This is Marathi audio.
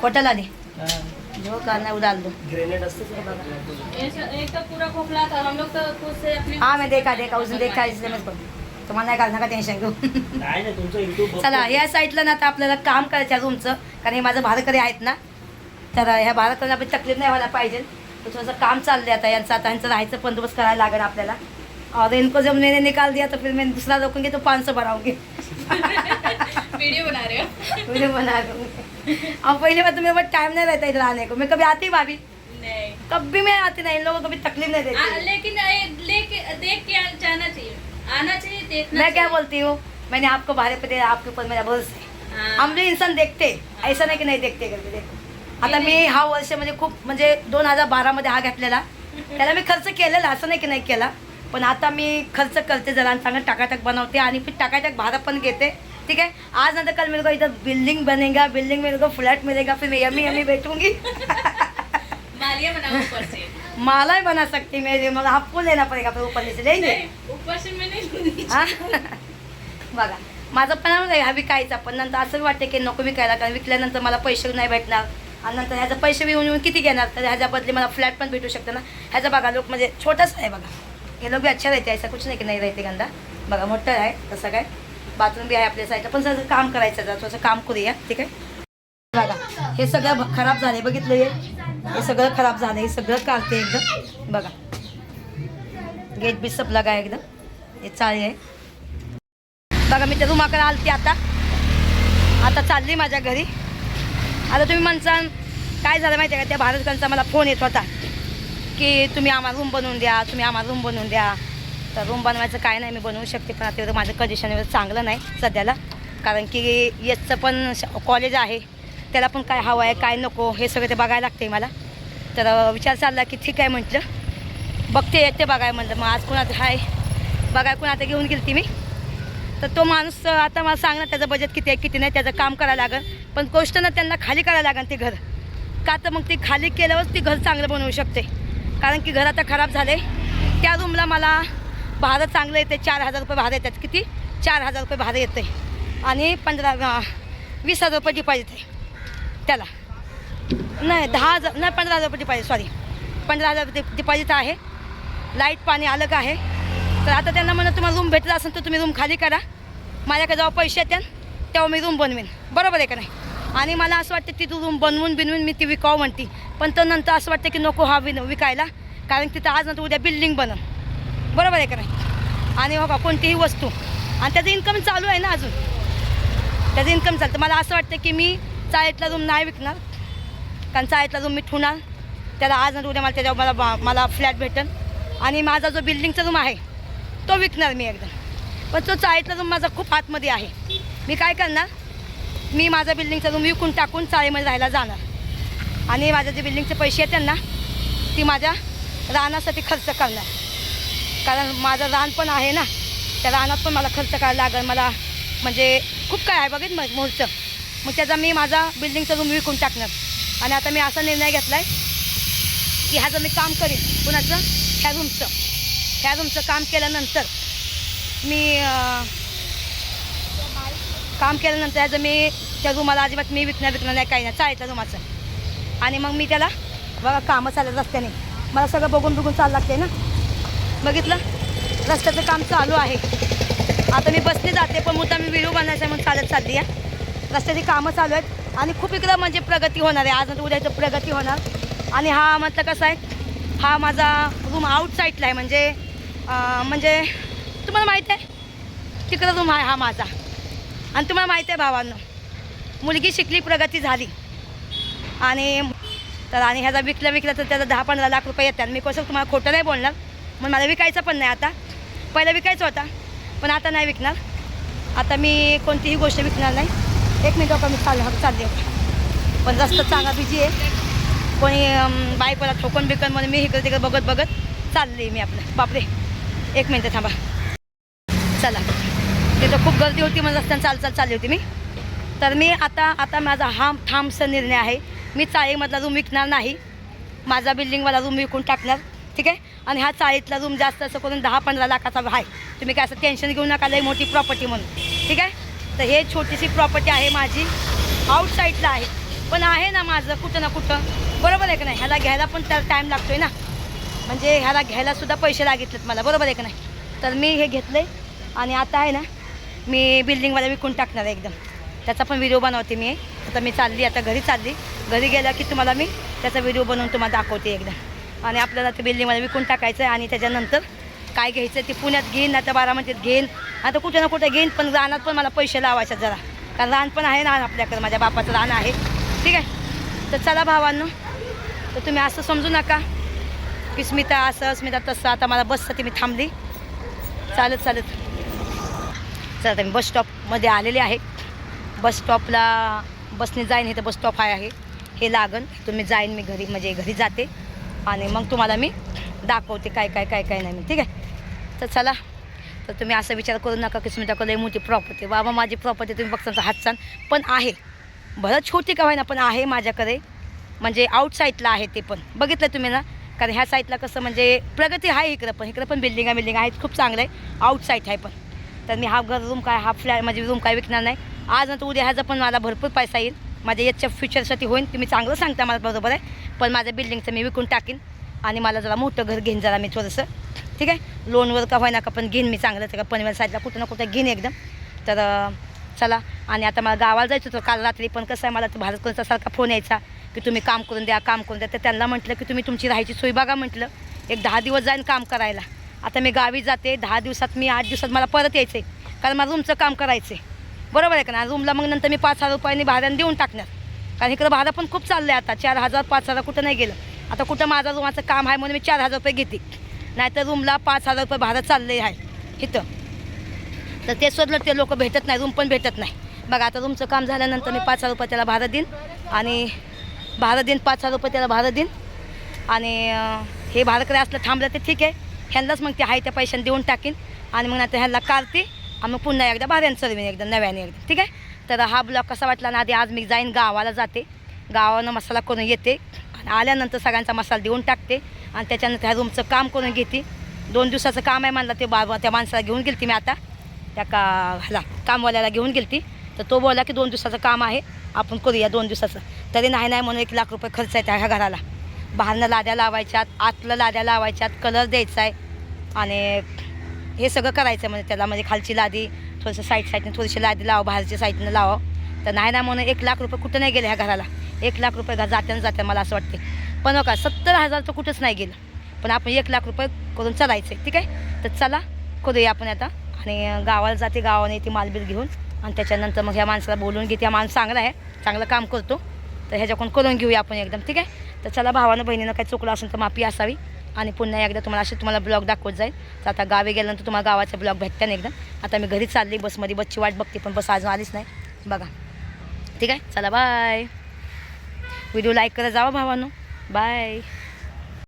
पोटाला दे. हा. जो करना उडाल दो. ग्रेनेड असतं ते बघा. एक तो पूरा खोखला था हम लोग तो खुद से अपने हाँ मैं देखा देखा उसने देखा इसलिए मैं तुम्हाला नाही घालणार का टेन्शन घेऊ चला या साईडला ना आता आपल्याला काम करायचं आहे रूमचं कारण हे माझं भाडकरी आहेत ना. तर ह्या भाडकऱ्यांना आपण तकलीफ नाही व्हायला पाहिजे. तर थोडंसं काम चाललंय आता. यांचं आता यांचं राहायचं बंदोबस्त करायला लागेल आपल्याला. और इनको जब मैंने निकाल दिया तो फिर मैं दूसरा रोकूंगी तो पाँच सौ भराऊंगी वीडियो मुझे बना दूंगी अब पहले बात मेरे पास टाइम नहीं रहता इधर आने को मैं कभी आती भाभी? नहीं. कभी मैं आती नहीं. इन लोगों को कभी तकलीफ नहीं आ, देती लेकिन ये लेके देख के आ- जाना चाहिए. आना चाहिए देखना मैं क्या। बोलती हूँ? मैंने आपको भाड़े पे दिया आपके ऊपर मेरा भरोसा है। हाँ। आमले इंसान देखते ऐसा नाही की नाही देखते करते देखो। आता मी हा वर्ष म्हणजे खूप म्हणजे दोन हजार बारामध्ये हा घेतलेला। त्याला मी खर्च केलेला असं नाही की नाही केला। पण आता मी खर्च करते जरा चांगलं टाकाटाक बनवते आणि फिर टाकाटाक भाडं पण घेते. ठीक है? आज नंतर कल मेरे को इधर बिल्डिंग बनेगा बिल्डिंग मेरे को फ्लैट मिलेगा फिर मैं यमी यमी बैठूंगी। से। माला ही बना सकती मेरी मग आपको लेना पडेगा फिर ऊपर नीचे लेंगे। ऊपर से मैं नहीं? बघा माझं पण आहे हा विकायचा पण नंतर असं वाटतं की नको विकायला कारण विकल्यानंतर मला पैसे नाही भेटणार. आणि नंतर ह्याचा पैसे येऊन येऊन किती घेणार? तर ह्याच्या बदली मला फ्लॅट पण भेटू शकतं ना. ह्याचा बघा लोक म्हणजे छोटंच आहे बघा. हे लोक बी अच्छा राहते ऐसा कुछ नाही की नाही राहते गंदा. बघा मोठं आहे तसं काय. बाथरूम बी आहे आपल्या साईडला. पण सगळं काम करायचं जरा असं काम करूया ठीक आहे? बघा हे सगळं खराब झाले बघितलं हे? हे सगळं खराब झालं हे सगळं काढते एकदम. बघा. गेट बी सब काय एकदम? हे चाळी आहे. बघा मी त्या रूमाकडे आलते आता. आता चालली माझ्या घरी. आता तुम्ही म्हणसान काय झालं माहिती आहे का? त्या भारतगंजचा मला फोन येत होता. की तुम्ही आम्हाला रूम बनवून द्या तुम्ही आम्हाला रूम बनवून द्या. तर रूम बनवायचं काय नाही मी बनवू शकते पण आता एवढं माझं कंडिशन एवढं चांगलं नाही सध्याला. कारण की याचं पण कॉलेज आहे त्याला पण काय हवं आहे काय नको हे सगळं ते बघायला लागते मला. तर विचार चालला की ठीक आहे म्हटलं. बघते येते बघाय म्हटलं मग आज कुणाचं हाय? बघाय कुणाचं घेऊन गेली ती मी. तर तो माणूस आता मला सांगणार त्याचं बजेट किती आहे किती नाही त्याचं काम करायला लागेल. पण गोष्ट ना त्यांना खाली करायला लागेल ते घर. का तर मग ते खाली केल्यावरच ती घर चांगलं बनवू शकते. कारण की घर आता खराब झाले त्या रूमला मला भाडं चांगलं येते चार हजार रुपये भाडं येतात. किती? चार हजार रुपये भाडं येते. आणि पंधरा वीस हजार रुपये डिपॉझिट आहे. त्याला. नाही दहा हजार नाही पंधरा हजार रुपये डिपॉझिट सॉरी पंधरा हजार रुपये डिपॉझिट आहे. लाइट पाणी अलग आहे. तर आता त्यांना म्हणा तुम्हाला रूम भेटला असेल तर तुम्ही रूम खाली करा. माझ्याकडे जेव्हा पैसे येतील तेव्हा मी रूम बनवेन. बरोबर आहे का नाही? आणि मला असं वाटतं ती तू रूम बनवून बिनवून मी ती विकावं म्हणते. पण तर नंतर असं वाटतं की नको हा विन विकायला. कारण तिथं आज नंतर उद्या बिल्डिंग बनव बरोबर आहे का नाही? आणि बाबा कोणतीही वस्तू. आणि त्याचं इन्कम चालू आहे ना अजून? त्याचं इन्कम चालतं. मला असं वाटतं की मी चाळीतला रूम नाही विकणार. कारण चाळीतला रूम मी ठुणार त्याला आज नंतर उद्या मला त्याच्यावर मला बा- मला फ्लॅट भेटेल. आणि माझा जो बिल्डिंगचा रूम आहे तो विकणार मी एकदम पण तो चाळीतला रूम माझा खूप आतमध्ये आहे. मी काय करणार? मी माझा बिल्डिंगचा रूम विकून टाकून चाळीमध्ये राहायला जाणार. आणि माझ्या जे बिल्डिंगचे पैसे आहेत त्यांना ती माझ्या रानासाठी खर्च करणार. कारण माझं रान पण आहे ना त्या रानात पण मला खर्च करायला लागेल. मला म्हणजे खूप काय आहे बघित मग मोरचं मग त्याचा मी माझा बिल्डिंगचा रूम विकून टाकणार. आणि आता मी असा निर्णय घेतला आहे की ह्याचं मी काम करीन कुणाचं? ह्या रूमचं ह्या रूमचं काम केल्यानंतर मी काम केल्यानंतर ह्याचं मी त्या रूमाला अजिबात मी विकणार विकणार नाही काही नाही. चाळीतल्या रूमाचं आणि मग मी त्याला बघा कामं चालत रस्त्याने मला सगळं बघून बघून चाललं लागते ना. बघितलं? रस्त्याचं काम चालू आहे. आता मी बसने जाते पण मुद्दा मी व्हिडिओ बनवायचा म्हणून चालत चालली आहे. रस्त्याची कामं चालू आहेत. आणि खूप इकडं म्हणजे प्रगती होणार आहे. आज नंतर उद्याचं प्रगती होणार. आणि हा म्हटलं कसं आहे हा माझा रूम आउटसाईडला आहे. म्हणजे म्हणजे तुम्हाला माहीत आहे तिकडं रूम आहे हा माझा. आणि तुम्हाला माहीत आहे भावांनो मुलगी शिकली प्रगती झाली. आणि तर आणि ह्याचा विकलं विकलं तर त्याचा दहा पंधरा लाख रुपये येतात. मी कसं तुम्हाला खोटं नाही बोलणार. मग मला विकायचं पण नाही आता. पहिला विकायचं होता पण आता नाही विकणार. आता मी कोणतीही गोष्ट विकणार नाही. एक मिनिट मी चाल चालले पण रस्ता चांगला बिजी आहे. कोणी अं, बायकोला ठोकून बिकन म्हणून मी इकडे तिकडे बघत बघत चालले मी आपलं. बापरे. एक मिनटं थांबा. चला. तिथं खूप गर्दी होती म्हणून रस्त्याने चाल चाल चालली होती मी. तर मी आता आता माझा हा ठामसा निर्णय आहे. मी चाळीमधला रूम विकणार नाही. माझा बिल्डिंगवाला रूम विकून टाकणार. ठीक आहे? आणि ह्या चाळीतला रूम जास्त असं करून दहा पंधरा लाखाचा आहे तुम्ही काय असं टेन्शन घेऊ नका लई मोठी प्रॉपर्टी म्हणून. ठीक आहे? तर हे छोटीशी प्रॉपर्टी आहे माझी. आउटसाईडला आहे. पण आहे ना माझं कुठं ना कुठं. बरोबर आहे का नाही? ह्याला घ्यायला पण त्याला टाईम लागतो आहे ना. म्हणजे ह्याला घ्यायलासुद्धा पैसे लागितलेत मला. बरोबर आहे का नाही? तर मी हे घेतलं आहे आणि आता आहे ना मी बिल्डिंगवाला विकून टाकणार आहे एकदम. त्याचा पण व्हिडिओ बनवते मी. आता मी चालली आता घरी चालली. घरी गेला की तुम्हाला मी त्याचा व्हिडिओ बनवून तुम्हाला दाखवते एकदम. आणि आपल्याला ते बिल्डिंगमध्ये विकून टाकायचं आहे आणि त्याच्यानंतर काय घ्यायचं ते पुण्यात घेईन आता बारामतीत घेईन. आता कुठे ना कुठे घेईन पण रानात पण मला पैसे लावायचे जरा. कारण रान पण आहे ना आपल्याकडे माझ्या बापाचं रान आहे. ठीक आहे? तर चला भावांनो तर तुम्ही असं समजू नका की स्मिता असं स्मिता तसं. आता मला बससाठी मी थांबली. चालत चालत. चला आता मी बस स्टॉपमध्ये आलेले आहे. बस स्टॉपला बसने जाईन इथं बस स्टॉप आहे आहे. हे लागन. तुम्ही जाईन मी घरी म्हणजे घरी जाते. आणि मग तुम्हाला मी दाखवते काय काय काय काय नाही मी. ठीक आहे? तर चला. तर तुम्ही असा विचार करू नका की तुमच्याकडे लई मोठी प्रॉपर्टी बाबा माझी प्रॉपर्टी तुम्ही बघता हातसान पण आहे. भलं छोटी का होईना पण आहे माझ्याकडे. म्हणजे आउटसाईडला आहे ते पण. बघितलं तुम्ही ना? कारण ह्या साईडला कसं म्हणजे प्रगती आहे इकडं पण. इकडं पण बिल्डिंगा बिल्डिंग आहेत खूप चांगलं आहे. आउटसाईड आहे पण. तर मी हा घर रूम काय हा फ्लॅट म्हणजे रूम काय विकणार नाही. आज नंतर उद्या ह्याचा पण मला भरपूर पैसा येईल. माझ्या याच्या फ्युचरसाठी होईल तुम्ही चांगलं सांगता मला बरोबर आहे. पण माझं बिल्डिंगचं मी विकून टाकीन. आणि मला जरा मोठं घर घेईन जरा मी थोडंसं. ठीक आहे? लोनवर का होईना का पण घेईन मी चांगलं त्या पनवेल साईडला कुठं ना कुठं घेईन एकदम. तर चला. आणि आता मला गावाला जायचं होतं काल रात्री. पण कसं आहे मला तर भारत सारखा फोन यायचा की तुम्ही काम करून द्या काम करून द्या. तर त्यांना म्हटलं की तुम्ही तुमची राहायची सोय बघा म्हटलं. एक दहा दिवस जाईन काम करायला. आता मी गावी जाते. दहा दिवसात मी आठ दिवसात मला परत यायचं आहे कारण मला रूमचं काम करायचं आहे बरोबर आहे का ना रूमला मग नंतर मी पाच हजार रुपयांनी भाड्याने देऊन टाकणार. कारण इकडं भाडं पण खूप चाललं आहे आता. चार हजार पाच हजार कुठं नाही गेलं. आता कुठं माझा रूमाचं काम आहे म्हणून मी चार हजार रुपये घेते. नाहीतर रूमला पाच हजार रुपये भाडं चाललं आहे. इथं. तर ते सोडलं ते लोक भेटत नाही रूम पण भेटत नाही. बघा आता रूमचं काम झाल्यानंतर मी पाच हजार रुपये त्याला भाडं देईन. आणि भाडं देईन पाच हजार रुपये त्याला भाडं देईन. आणि हे भाडं असलं थांबलं ते ठीक आहे. ह्यांनाच मग ते आहे त्या पैशाने देऊन टाकीन. आणि मग नंतर ह्यांना काढते मग पुन्हा एकदा भाऱ्यानं चढवीन एकदम नव्याने एकदम ठीक आहे? तर हा ब्लॉग कसा वाटला ना आधी आज मी जाईन गावाला जाते. गावानं मसाला करून येते आणि आल्यानंतर सगळ्यांचा मसाला देऊन टाकते. आणि त्याच्यानंतर ह्या रूमचं काम करून घेते. दोन दिवसाचं काम आहे म्हणलं ते बाबा त्या माणसाला घेऊन गेलती मी आता. त्या का ह्याला कामवाल्याला घेऊन गेलती. तर तो बोला की दोन दिवसाचं काम आहे आपण करूया दोन दिवसाचं. तरी नाही नाही म्हणून एक लाख रुपये खर्च आहे त्या ह्या घराला. बाहेरनं लाद्या लावायच्यात आतलं लाद्या लावायच्यात कलर द्यायचा आहे. आणि हे सगळं करायचं म्हणजे त्याला म्हणजे खालची लादी थोडंसं साईड साईडने थोडीशी लादी लावा बाहेरच्या साईडनं लावा. तर नाही ना म्हणून एक लाख रुपये कुठं नाही गेले ह्या घराला. एक लाख रुपये घर जात्यानं जात्या मला असं वाटते पण का सत्तर हजार तर कुठंच नाही गेलं. पण आपण एक लाख रुपये करून चालायचं आहे ठीक आहे? तर चला करूया आपण आता. आणि गावाला जाते गावाने ती मालबील घेऊन. आणि त्याच्यानंतर मग ह्या माणसाला बोलून घेते. हा माणूस चांगला आहे चांगलं काम करतो. तर ह्याच्याकडून करून घेऊया आपण एकदम ठीक आहे? तर चला भावानं बहिणीनं काही चुकलं असेल तर माफी असावी. आणि पुन्हा एकदा तुम्हाला असे तुम्हाला ब्लॉग दाखवत जाईल. तर आता गावी गेल्यानंतर तुम्हाला गावाचा ब्लॉग भेटते ना एकदम. आता मी घरी चालली बसमध्ये बसची वाट बघते पण बस अजून आलीच नाही. बघा. ठीक आहे? चला बाय व्हिडिओ लाईक करत जावा भावानो. बाय